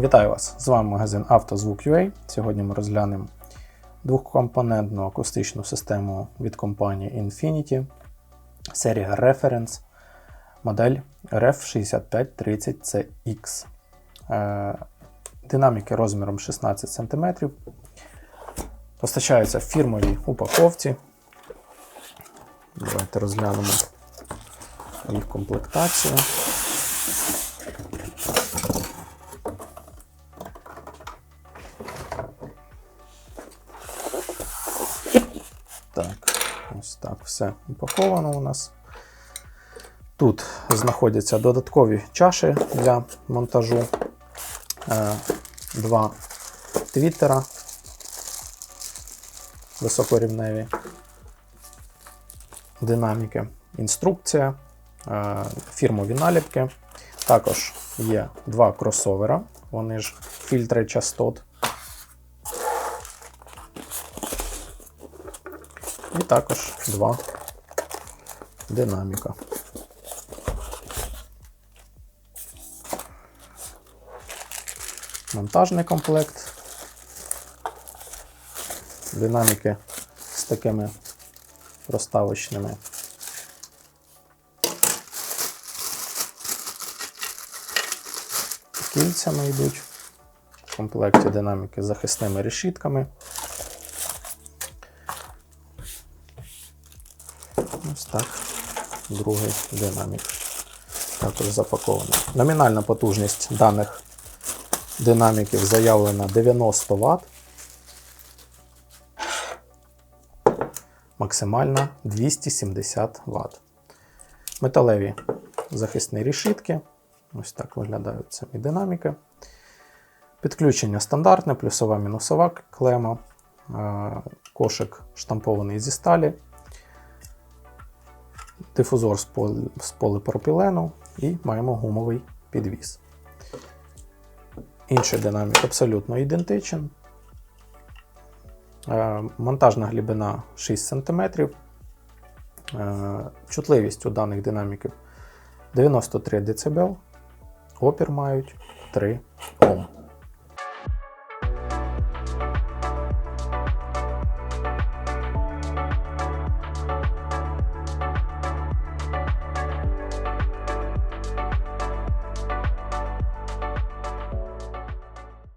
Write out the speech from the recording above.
Вітаю вас! З вами магазин «Автозвук.UA». Сьогодні ми розглянемо двохкомпонентну акустичну систему від компанії Infinity, серія Reference, модель RF6530CX. Е, Динаміки розміром 16 см. Постачаються в фірмовій упаковці. Давайте розглянемо їх комплектацію. Так все упаковано у нас. Тут знаходяться додаткові чаші для монтажу, Е, два твіттера високорівневі, динаміки, інструкція, е, фірмові наліпки. Також є два кросовера, вони ж фільтри частот. І також два динаміка. Монтажний комплект. Динаміки з такими проставочними. Кільцями йдуть. В комплекті динаміки з захисними решітками. Ось так. Другий динамік. Також запакований. Номінальна потужність даних динаміків заявлена 90 Вт. Максимальна 270 Вт. Металеві захисні решітки. Ось так виглядають самі динаміки. Підключення стандартне, плюсова мінусова клема. Е, Кошик штампований зі сталі дифузор з пол- з поліпропілену і маємо гумовий підвіс. Інший динамік абсолютно ідентичен. Е, Монтажна глибина 6 см. Е, Чутливість у даних динаміків 93 дБ. Опір мають 3 Ом.